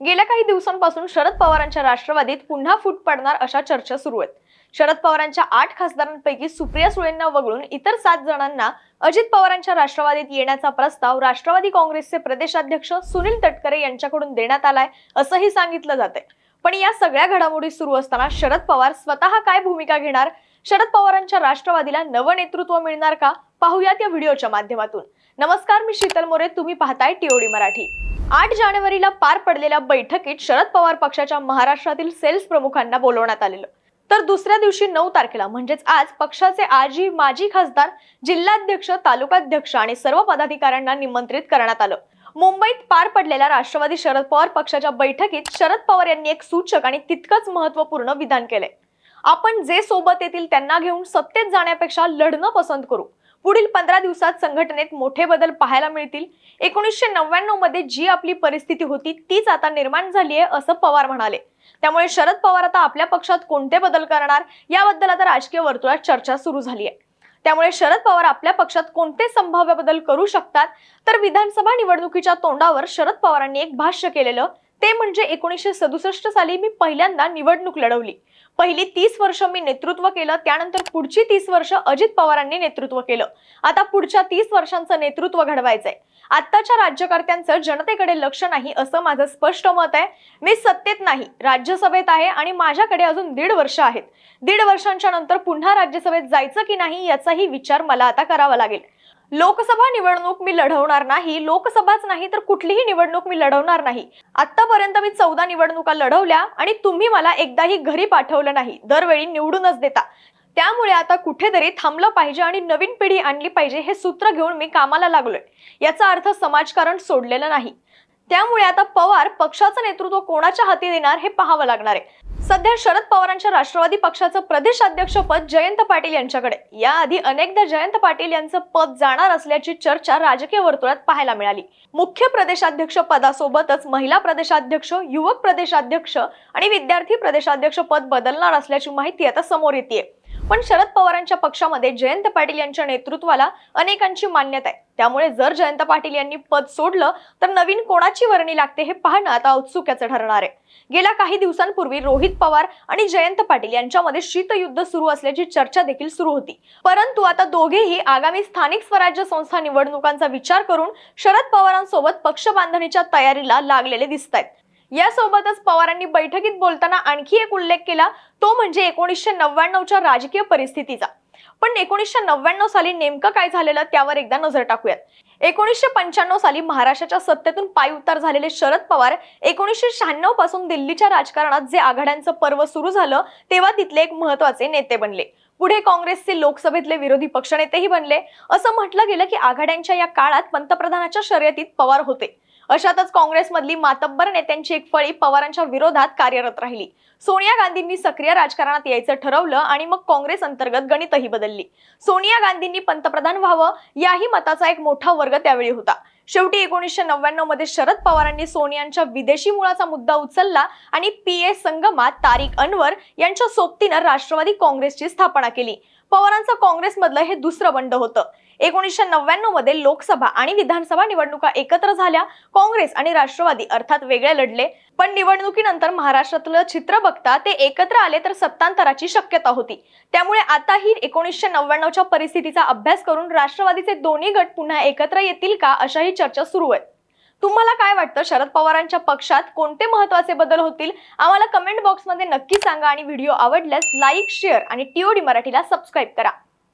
गेल्या काही दिवसांपासून शरद पवारांच्या राष्ट्रवादीत पुन्हा फूट पडणार अशा चर्चा सुरू आहेत. शरद पवारांच्या आठ खासदारांपैकी सुप्रिया सुळेंना वगळून इतर सात जणांना अजित पवारांच्या राष्ट्रवादीत येण्याचा प्रस्ताव राष्ट्रवादी काँग्रेसचे प्रदेशाध्यक्ष सुनील तटकरे यांच्याकडून देण्यात आलाय असंही सांगितलं जाते पण या सगळ्या घडामोडी सुरू असताना शरद पवार स्वतः काय भूमिका घेणार? शरद पवारांच्या राष्ट्रवादीला नवं नेतृत्व मिळणार का? पाहूयात या व्हिडिओच्या माध्यमातून. नमस्कार मी शीतल मोरे तुम्ही पाहताय टीओडी मराठी. आठ जानेवारीला पार पडलेल्या बैठकीत शरद पवार पक्षाच्या महाराष्ट्रातील सेल्स प्रमुखांना बोलवण्यात आलेलं. तर दुसऱ्या दिवशी नऊ तारखेला म्हणजेच आज पक्षाचे आजी माजी खासदार जिल्हाध्यक्ष तालुकाध्यक्ष आणि सर्व पदाधिकाऱ्यांना निमंत्रित करण्यात आलं. मुंबईत पार पडलेल्या राष्ट्रवादी शरद पवार पक्षाच्या बैठकीत शरद पवार यांनी एक सूचक आणि तितकंच महत्त्वपूर्ण विधान केलंय. आपण जे सोबत येतील त्यांना घेऊन सत्तेत जाण्यापेक्षा लढणं पसंत करू. पुढील पंधरा दिवसात संघटनेत मोठे बदल पाहायला मिळतील. एकोणीसशे नव्याण्णवमध्ये जी आपली परिस्थिती होती तीच आता निर्माण झाली आहे असं पवार म्हणाले. त्यामुळे शरद पवार आता आपल्या पक्षात कोणते बदल करणार याबद्दल आता राजकीय वर्तुळात चर्चा सुरू झाली आहे. त्यामुळे शरद पवार आपल्या पक्षात कोणते संभाव्य बदल करू शकतात तर विधानसभा निवडणुकीच्या तोंडावर शरद पवारांनी एक भाष्य केलेलं ते म्हणजे एकोणीसशे सदुसष्ट साली मी पहिल्यांदा निवडणूक लढवली. पहिली तीस वर्ष मी नेतृत्व केलं त्यानंतर पुढची तीस वर्ष अजित पवारांनी नेतृत्व केलं. आता पुढच्या तीस वर्षांचं नेतृत्व घडवायचंय. आत्ताच्या राज्यकर्त्यांचं जनतेकडे लक्ष नाही असं माझं स्पष्ट मत आहे. मी सत्तेत नाही राज्यसभेत आहे आणि माझ्याकडे अजून दीड वर्ष आहेत. दीड वर्षांच्या नंतर पुन्हा राज्यसभेत जायचं की नाही याचाही विचार मला आता करावा लागेल. लोकसभा निवडणूक मी लढवणार नाही लोकसभाच नाही तर कुठलीही निवडणूक मी लढवणार नाही. आतापर्यंत मी चौदा निवडणुका लढवल्या आणि तुम्ही मला एकदाही घरी पाठवलं नाही दरवेळी निवडूनच देता. त्यामुळे आता कुठेतरी थांबलं पाहिजे आणि नवीन पिढी आणली पाहिजे हे सूत्र घेऊन मी कामाला लागलोय. याचा अर्थ समाजकारण सोडलेलं नाही. त्यामुळे आता पवार पक्षाचं नेतृत्व कोणाच्या हाती देणार हे पाहावं लागणार आहे. सध्या शरद पवारांच्या राष्ट्रवादी पक्षाचं प्रदेशाध्यक्षपद जयंत पाटील यांच्याकडे. याआधी अनेकदा जयंत पाटील यांचं पद जाणार असल्याची चर्चा राजकीय वर्तुळात पाहायला मिळाली. मुख्य प्रदेशाध्यक्ष पदासोबतच महिला प्रदेशाध्यक्ष युवक प्रदेशाध्यक्ष आणि विद्यार्थी प्रदेशाध्यक्ष पद बदलणार असल्याची माहिती आता समोर येते पण शरद पवारांच्या पक्षामध्ये जयंत पाटील यांच्या नेतृत्वाला अनेकांची मान्यता आहे. त्यामुळे जर जयंत पाटील यांनी पद सोडलं तर नवीन कोणाची वर्णी लागते हे पाहणं आता औत्सुक्याचं ठरणार आहे. गेल्या काही दिवसांपूर्वी रोहित पवार आणि जयंत पाटील यांच्यामध्ये शीतयुद्ध सुरू असल्याची चर्चा देखील सुरू होती. परंतु आता दोघेही आगामी स्थानिक स्वराज्य संस्था निवडणुकांचा विचार करून शरद पवारांसोबत पक्ष बांधणीच्या तयारीला लागलेले दिसत आहेत यासोबतच पवारांनी बैठकीत बोलताना आणखी एक उल्लेख केला. तो म्हणजे एकोणीसशे नव्याण्णवच्या राजकीय परिस्थितीचा. पण एकोणीसशे नव्याण्णव साली नेमकं काय झालेलं त्यावर एकदा नजर टाकूयात. एकोणीसशे पंच्याण्णव साली महाराष्ट्राच्या सत्तेतून पायउतार झालेले शरद पवार एकोणीसशे शहाण्णवपासून दिल्लीच्या राजकारणात जे आघाड्यांचं पर्व सुरू झालं तेव्हा तिथले एक महत्त्वाचे नेते बनले. पुढे काँग्रेसचे लोकसभेतले विरोधी पक्षनेतेही बनले. असं म्हटलं गेलं की आघाड्यांच्या या काळात पंतप्रधानाच्या शर्यतीत पवार होते. अशातच काँग्रेसमधली मातब्बर नेत्यांची एक फळी पवारांच्या विरोधात कार्यरत राहिली. सोनिया गांधींनी सक्रिय राजकारणात यायचं ठरवलं आणि मग काँग्रेस अंतर्गत गणितही बदलली. सोनिया गांधींनी पंतप्रधान व्हावं याही मताचा एक मोठा वर्ग त्यावेळी होता. शेवटी एकोणीसशे नव्याण्णवमध्ये शरद पवारांनी सोनियांच्या विदेशी मुळाचा मुद्दा उचलला आणि पी ए संगमात तारिक अनवर यांच्या सोबतीनं राष्ट्रवादी काँग्रेसची स्थापना केली. पवारांचं काँग्रेसमधलं हे दुसरं बंड होतं. एकोणीसशे नव्याण्णवमध्ये लोकसभा आणि विधानसभा निवडणुका एकत्र झाल्या. काँग्रेस आणि राष्ट्रवादी अर्थात वेगळे लढले. पण निवडणुकीनंतर महाराष्ट्रातलं चित्र बघता ते एकत्र आले तर सत्तांतराची शक्यता होती. त्यामुळे आताही एकोणीसशे नव्याण्णवच्या परिस्थितीचा अभ्यास करून राष्ट्रवादीचे दोन्ही गट पुन्हा एकत्र येतील का अशाही चर्चा सुरू आहेत तुम्हाला काय वाटतं? शरद पवारांच्या पक्षात कोणते महत्त्वाचे बदल होतील? आम्हाला कमेंट बॉक्समध्ये नक्की सांगा आणि व्हिडिओ आवडल्यास लाईक शेअर आणि टीओडी मराठीला सबस्क्राईब करा.